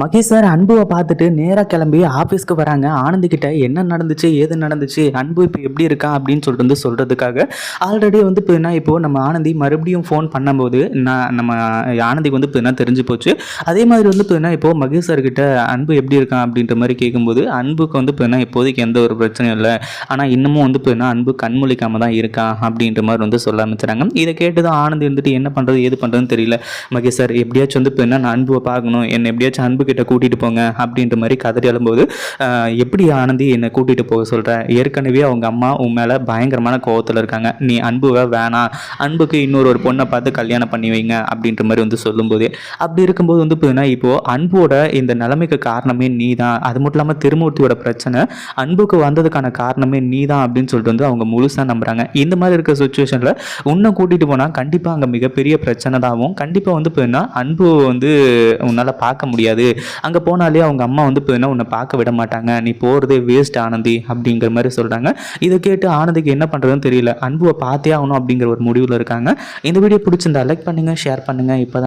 Mahesh sir அன்புவை பார்த்துட்டு நேராக கிளம்பி ஆஃபீஸ்க்கு வராங்க. ஆனந்திக்கிட்ட என்ன நடந்துச்சு ஏது நடந்துச்சு அன்பு இப்போ எப்படி இருக்கான் அப்படின்னு சொல்லிட்டு வந்து சொல்கிறதுக்காக ஆல்ரெடி வந்து இப்போ என்ன இப்போது நம்ம ஆனந்தி மறுபடியும் ஃபோன் பண்ணும்போது நான் நம்ம ஆனந்திக்கு வந்து இப்போ என்ன தெரிஞ்சு போச்சு. அதே மாதிரி வந்து இப்போ என்ன இப்போது மகேஷ் சார்கிட்ட அன்பு எப்படி இருக்கான் அப்படின்ற மாதிரி கேட்கும்போது அன்புக்கு வந்து இப்போ என்ன இப்போதைக்கு எந்த ஒரு பிரச்சனையும் இல்லை. ஆனால் இன்னமும் வந்து இப்போ என்ன அன்பு கண்மொழிக்காம தான் இருக்கான் அப்படின்ற மாதிரி வந்து சொல்ல ஆரம்பிச்சுறாங்க இதை கேட்டு தான் ஆனந்தி வந்துட்டு என்ன பண்ணுறது ஏது பண்ணுறதுன்னு தெரியல. மகேஷ் சார் எப்படியாச்சும் வந்து இப்போ என்ன நான் அன்புவை பார்க்கணும். என்னை எப்படியாச்சும் அன்பு கிட்ட கூட்டிகிட்டு போங்க அப்படின்ற மாதிரி கதறி எழும்போது எப்படி ஆனந்தி என்னை கூட்டிகிட்டு போக சொல்கிறேன் ஏற்கனவே அவங்க அம்மா உன் மேலே பயங்கரமான கோவத்தில் இருக்காங்க. நீ அன்புவை வேணாம் அன்புக்கு இன்னொரு ஒரு பொண்ணை பார்த்து கல்யாணம் பண்ணி வைங்க அப்படின்ற மாதிரி வந்து சொல்லும்போது அப்படி இருக்கும்போது வந்து இப்போ இப்போது அன்போட இந்த நிலைமைக்கு காரணமே நீ தான் அது மட்டும் இல்லாமல் திருமூர்த்தியோட பிரச்சனை அன்புக்கு வந்ததுக்கான காரணமே நீ தான் அப்படின்னு சொல்லிட்டு வந்து அவங்க முழுசாக நம்புகிறாங்க இந்த மாதிரி இருக்கிற சுச்சுவேஷனில் உன்னை கூட்டிகிட்டு போனால் கண்டிப்பாக அங்கே மிகப்பெரிய பிரச்சனை தான் ஆகும் கண்டிப்பாக வந்து இப்போ அன்பு வந்து உன்னால் பார்க்க முடியாது. அங்கே போனாலே அவங்க அம்மா வந்து இப்போ என்ன உன்னை பார்க்க விட மாட்டாங்க. நீ போகிறதே வேஸ்ட் ஆனந்தி அப்படிங்கிற மாதிரி சொல்கிறாங்க இதை கேட்டு ஆனந்திக்கு என்ன பண்ணுறதுன்னு தெரியல. அன்புவை பார்த்தே ஆகணும் அப்படிங்கிற ஒரு முடிவில் இருக்காங்க. இந்த வீடியோ பிடிச்சிருந்தா லைக் பண்ணுங்கள் ஷேர் பண்ணுங்கள் இப்போ